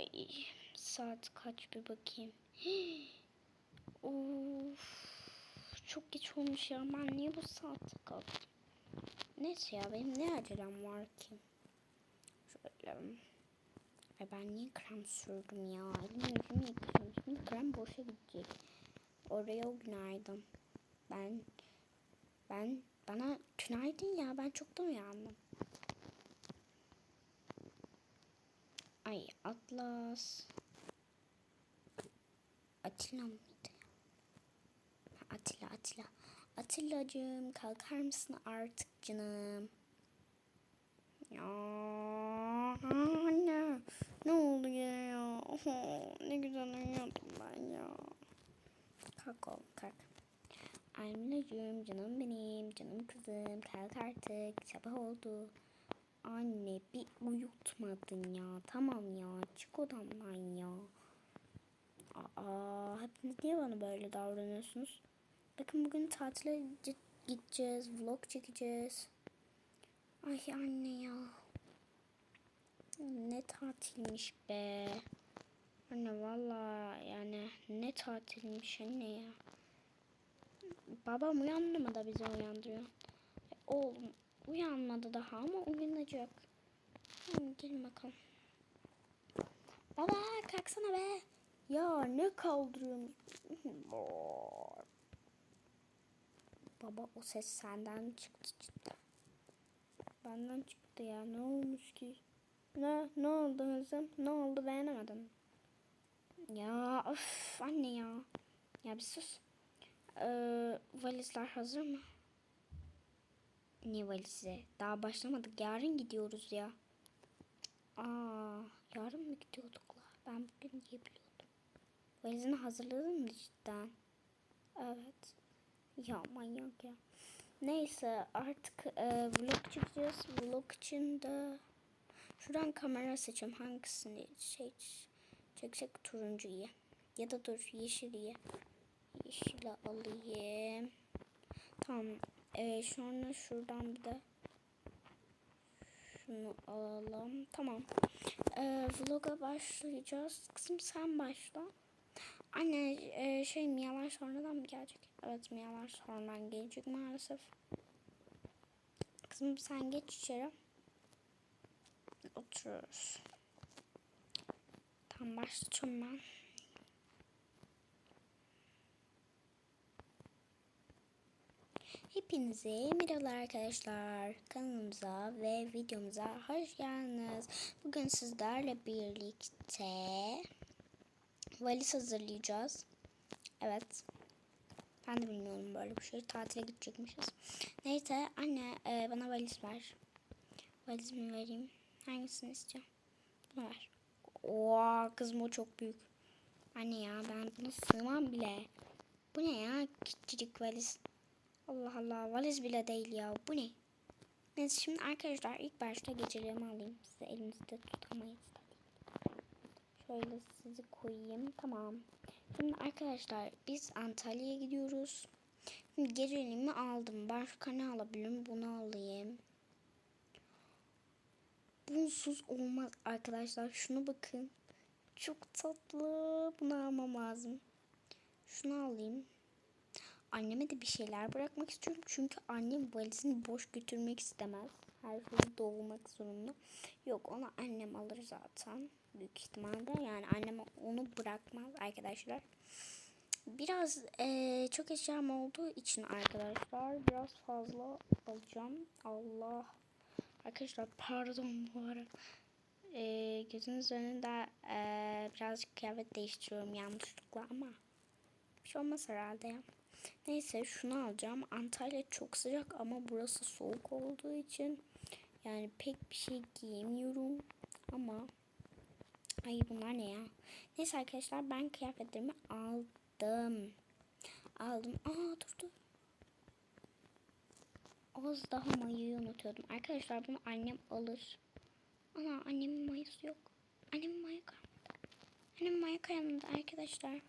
Ay saat kaç bir bakayım. of çok geç olmuş ya. Ben niye bu saatte kalktım? Neyse ya benim ne acelem var ki? Şöyle. Ay ben niye krem sürdüm ya? Elimi yüzümü yıkıyorum. Şimdi krem boşa gidecek. Oraya o günaydın. Ben ben bana günaydın ya ben çoktan uyandım. Ay Atlas. Atilla mıydı? Atilla Atilla. Atillacığım kalkar mısın artık canım? Ya anne ne oldu ya? Oho, ne güzel uyuyordum ben ya. Kalk oğlum kalk. Alminacığım canım benim canım kızım kalk artık sabah oldu. Anne bir uyutmadın ya tamam ya çık odamdan ya. Aa hepiniz niye bana böyle davranıyorsunuz? Bakın bugün tatile gi- gideceğiz vlog çekeceğiz. Ay anne ya. Ne tatilmiş be. Anne valla yani ne tatilmiş anne ya. Babam uyandı da bizi uyandırıyor. Oğlum uyanmadı daha ama uyanacak. Hı, gelin bakalım. Baba kalksana be. Ya ne kaldırıyorsun? Baba o ses senden çıktı cidden. Benden çıktı ya ne olmuş ki? Ne ne oldu kızım? Ne oldu beğenemedin? Ya of anne ya. Ya bir sus. Ee, valizler hazır mı? Ne valizi? Daha başlamadık. Yarın gidiyoruz ya. Aa, yarın mı gidiyorduk la? Ben bugün diye biliyordum. Valizini hazırladın mı cidden? Evet. Ya manyak ya. Neyse artık e, vlog çekeceğiz. Vlog için de şuradan kamera seçeyim. Hangisini şey çeksek turuncu iyi. Ya da dur yeşil iyi. Yeşil alayım. Tamam. Ee, sonra şuradan bir de şunu alalım. Tamam. Ee, vloga başlayacağız. Kızım sen başla. Anne e, şey Miyalar sonradan mı gelecek? Evet Miyalar sonradan gelecek maalesef. Kızım sen geç içeri. Oturuyoruz. Tamam başlatıyorum ben. Hepinize merhabalar arkadaşlar. Kanalımıza ve videomuza hoş geldiniz. Bugün sizlerle birlikte valiz hazırlayacağız. Evet. Ben de bilmiyorum böyle bir şey. Tatile gidecekmişiz. Neyse anne e, bana valiz ver. Valizimi vereyim. Hangisini istiyorsun? Bunu ver. Oo kızım o çok büyük. Anne ya ben buna sığmam bile. Bu ne ya? Küçücük valiz. Allah Allah valiz bile değil ya. Bu ne? Neyse şimdi arkadaşlar ilk başta gecelerimi alayım. Size elimizde tutamayız. Şöyle sizi koyayım. Tamam. Şimdi arkadaşlar biz Antalya'ya gidiyoruz. Şimdi geceliğimi aldım. Başka ne alabilirim? Bunu alayım. Bunsuz olmaz arkadaşlar. Şunu bakın. Çok tatlı. Bunu almam lazım. Şunu alayım. Anneme de bir şeyler bırakmak istiyorum. Çünkü annem valizini boş götürmek istemez. Her şey dolmak zorunda. Yok onu annem alır zaten. Büyük ihtimalle. Yani annem onu bırakmaz arkadaşlar. Biraz eee, çok eşyam olduğu için arkadaşlar biraz fazla alacağım. Allah. Arkadaşlar pardon bu ara. Eee gözünüz önünde eee, birazcık kıyafet değiştiriyorum yanlışlıkla ama bir şey olmaz herhalde ya. Neyse şunu alacağım. Antalya çok sıcak ama burası soğuk olduğu için yani pek bir şey giyemiyorum ama ay bunlar ne ya? Neyse arkadaşlar ben kıyafetlerimi aldım. Aldım. Aa dur dur. Az daha mayayı unutuyordum. Arkadaşlar bunu annem alır. Ana annemin mayası yok. Annemin maya kalmadı. Annemin maya kalmadı arkadaşlar.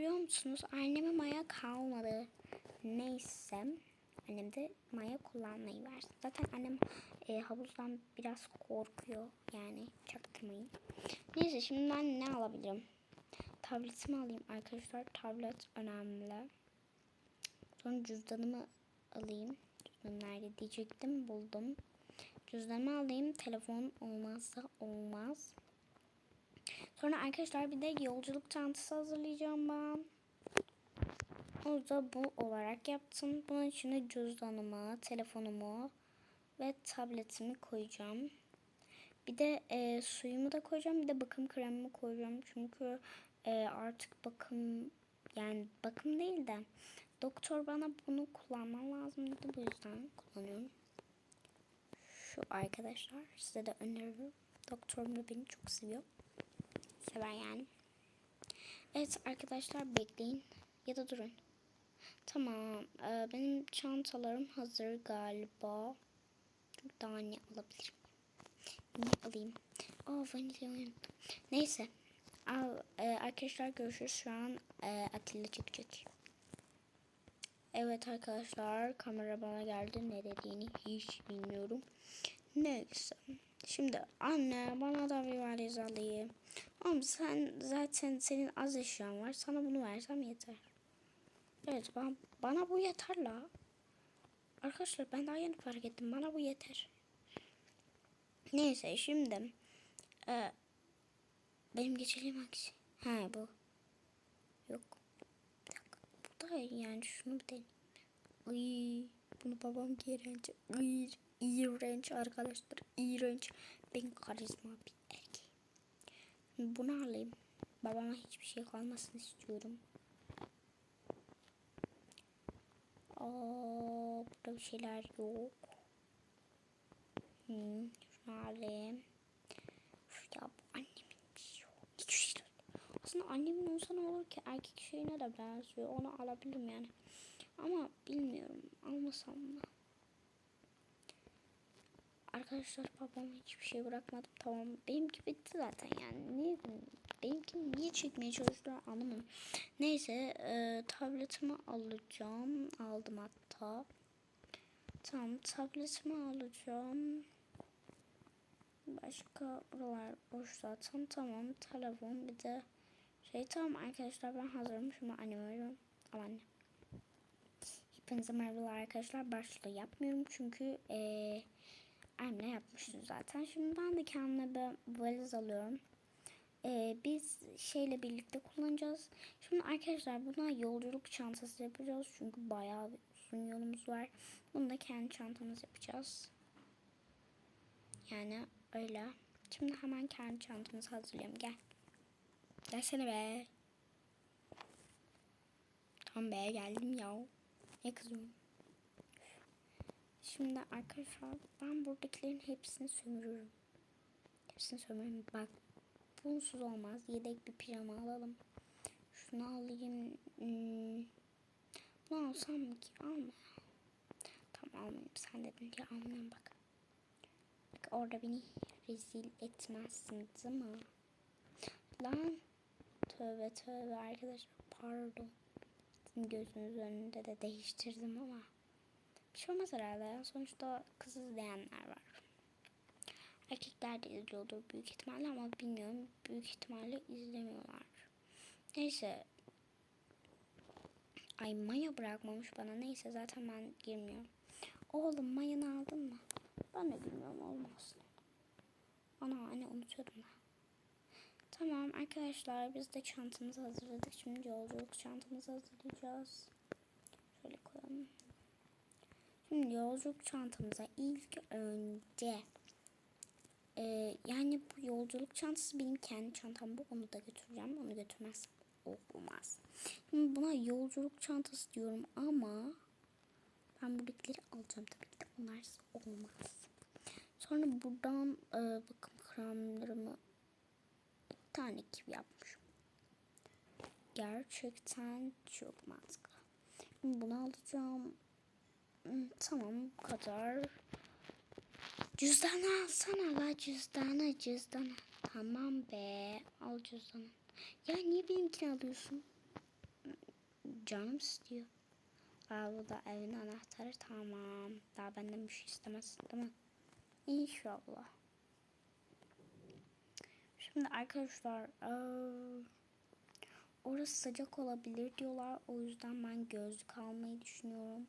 Görüyor musunuz? Anneme maya kalmadı. Neyse. Annem de maya kullanmayı versin. Zaten annem e, havuzdan biraz korkuyor. Yani çaktırmayın. Neyse şimdi ben ne alabilirim? Tabletimi alayım arkadaşlar. Tablet önemli. Sonra cüzdanımı alayım. Cüzdanım nerede diyecektim. Buldum. Cüzdanımı alayım. Telefon olmazsa olmaz. Sonra arkadaşlar bir de yolculuk çantası hazırlayacağım ben. O da bu olarak yaptım. Bunun içine cüzdanımı, telefonumu ve tabletimi koyacağım. Bir de e, suyumu da koyacağım. Bir de bakım kremimi koyacağım. Çünkü e, artık bakım yani bakım değil de doktor bana bunu kullanmam lazım dedi. Bu yüzden kullanıyorum. Şu arkadaşlar size de öneririm. Doktorum da beni çok seviyor. Sever yani. Evet arkadaşlar bekleyin. Ya da durun. Tamam. e, benim çantalarım hazır galiba. Daha ne alabilirim? Ne alayım? Aa vanilya unuttum. Neyse. Al, e, arkadaşlar görüşürüz. Şu an e, Atilla çekecek. Evet arkadaşlar kamera bana geldi. Ne dediğini hiç bilmiyorum. Neyse. Şimdi anne bana da bir valiz alayım. Oğlum sen zaten senin az eşyan var. Sana bunu versem yeter. Evet bana, bana bu yeter la. Arkadaşlar ben daha yeni fark ettim. Bana bu yeter. Neyse şimdi e, benim geçeceğim hangisi? Ha bu. Yok. Bir dakika. Bu da yani şunu bir deneyim. Ay, bunu babam iğrenç. İğrenç, iğrenç arkadaşlar. İğrenç. Ben karizma bir erkeğim. Bunu alayım. Babama hiçbir şey kalmasın istiyorum. Aa, burada bir şeyler yok. Hmm, şunu alayım. Ya bu annemin bir şey yok. Hiç şey yok. Aslında annemin olsa ne olur ki? Erkek şeyine de benziyor. Onu alabilirim yani. Ama bilmiyorum. Almasam mı? Arkadaşlar babama hiçbir şey bırakmadım. Tamam. Benimki bitti zaten yani. Niye benimki niye çekmeye çalıştılar anlamadım. Neyse e, tabletimi alacağım. Aldım hatta. Tamam tabletimi alacağım. Başka buralar boş zaten. Tamam telefon bir de şey tamam arkadaşlar ben hazırım. Şimdi anneme veriyorum. Ama anne. Hepinize merhabalar arkadaşlar. Başlığı yapmıyorum çünkü eee anne yapmıştı zaten. Şimdi ben de kendime bir valiz alıyorum. Ee, biz şeyle birlikte kullanacağız. Şimdi arkadaşlar buna yolculuk çantası yapacağız. Çünkü bayağı uzun yolumuz var. Bunu da kendi çantamız yapacağız. Yani öyle. Şimdi hemen kendi çantamızı hazırlayalım. Gel. Gelsene be. Tamam be geldim ya. Ne kızıyorum. Şimdi arkadaşlar ben buradakilerin hepsini sömürürüm. Hepsini sömürürüm. Bak bunsuz olmaz. Yedek bir pijama alalım. Şunu alayım. Hmm. Bunu alsam mı ki? Alma. Tamam almayayım. Sen dedin diye almıyorum bak. Bak orada beni rezil etmezsin değil mi? Lan. Tövbe tövbe arkadaşlar. Pardon. Sizin gözünüz önünde de değiştirdim ama. Bir şey olmaz. Sonuçta kız izleyenler var. Erkekler de izliyordur büyük ihtimalle ama bilmiyorum. Büyük ihtimalle izlemiyorlar. Neyse. Ay maya bırakmamış bana. Neyse zaten ben girmiyorum. Oğlum mayanı aldın mı? Ben de bilmiyorum olmaz. Ana anne unutuyordum da. Tamam arkadaşlar biz de çantamızı hazırladık. Şimdi yolculuk çantamızı hazırlayacağız. Şimdi yolculuk çantamıza ilk önce e, yani bu yolculuk çantası benim kendi çantam bu. Onu da götüreceğim. Onu götürmezsem olmaz. Şimdi buna yolculuk çantası diyorum ama ben buradakileri alacağım tabii ki de onlar olmaz. Sonra buradan e, bakım kremlerimi bir tane gibi yapmışım. Gerçekten çok mantıklı. Bunu alacağım. Hmm, tamam bu kadar. Cüzdanı alsana la cüzdanı cüzdanı. Tamam be al cüzdanı. Ya niye benimkini alıyorsun? Canım istiyor. Aa bu da evin anahtarı tamam. Daha benden bir şey istemezsin değil mi? İnşallah. Şimdi arkadaşlar eee, orası sıcak olabilir diyorlar. O yüzden ben gözlük almayı düşünüyorum.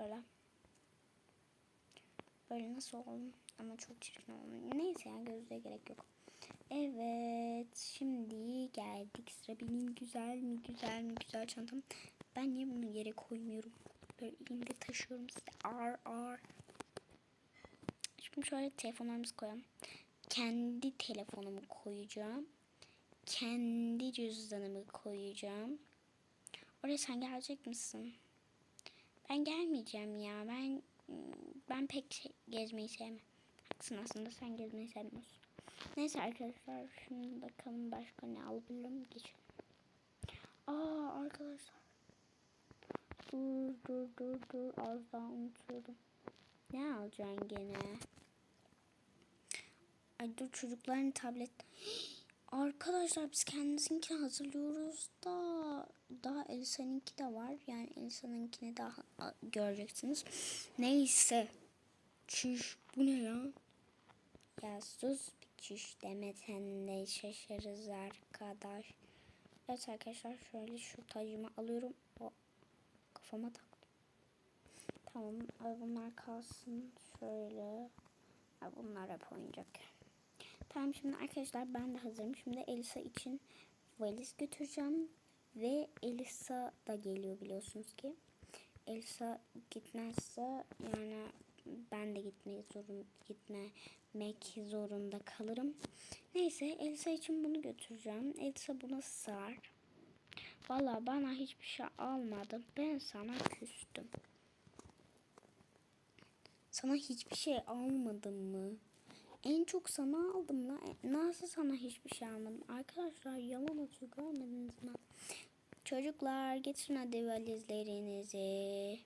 Şöyle. Böyle nasıl oldu? Ama çok çirkin oldu. Neyse yani gözlüğe gerek yok. Evet. Şimdi geldik. Sıra benim güzel mi güzel mi güzel çantam. Ben niye bunu yere koymuyorum? Böyle elimde taşıyorum size. Ağır ağır. Şimdi şöyle telefonlarımızı koyalım. Kendi telefonumu koyacağım. Kendi cüzdanımı koyacağım. Oraya sen gelecek misin? Ben gelmeyeceğim ya. Ben ben pek şey- gezmeyi sevmem. Haklısın aslında sen gezmeyi sevmiyorsun. Neyse arkadaşlar şimdi bakalım başka ne alabilirim. Geçelim. Aa arkadaşlar. Dur dur dur dur az daha unutuyordum. Ne alacaksın gene? Ay dur çocukların tablet. Arkadaşlar biz kendimizinkini hazırlıyoruz da daha Elisa'nınki de var. Yani Elisa'nınkini daha göreceksiniz. Neyse. Çüş bu ne ya? Ya sus bir çüş demesen de şaşırırız arkadaş. Evet arkadaşlar şöyle şu tacımı alıyorum. O kafama taktım. Tamam bunlar kalsın. Şöyle. Bunlar hep oyuncak. Tamam şimdi arkadaşlar ben de hazırım. Şimdi Elisa için valiz götüreceğim. Ve Elisa da geliyor biliyorsunuz ki. Elisa gitmezse yani ben de gitmeyi zorun gitmemek zorunda kalırım. Neyse Elisa için bunu götüreceğim. Elisa buna sığar. Valla bana hiçbir şey almadın. Ben sana küstüm. Sana hiçbir şey almadım mı? En çok sana aldım la. Nasıl sana hiçbir şey almadım? Arkadaşlar yalan atıyor görmediniz mi? Çocuklar getirin hadi valizlerinizi.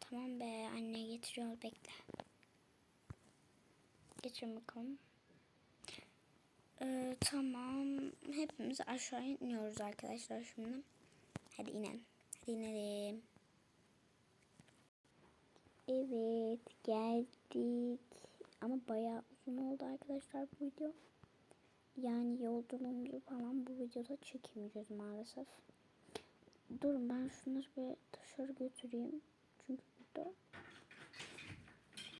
Tamam be anne getiriyor bekle. Getirin bakalım. Ee, tamam. Hepimiz aşağı iniyoruz arkadaşlar şimdi. Hadi inelim. Hadi inelim. Evet geldik. Ama bayağı uzun oldu arkadaşlar bu video. Yani yolculuğumuzu falan bu videoda çekemeyeceğiz maalesef. Durun ben şunları bir dışarı götüreyim. Çünkü burada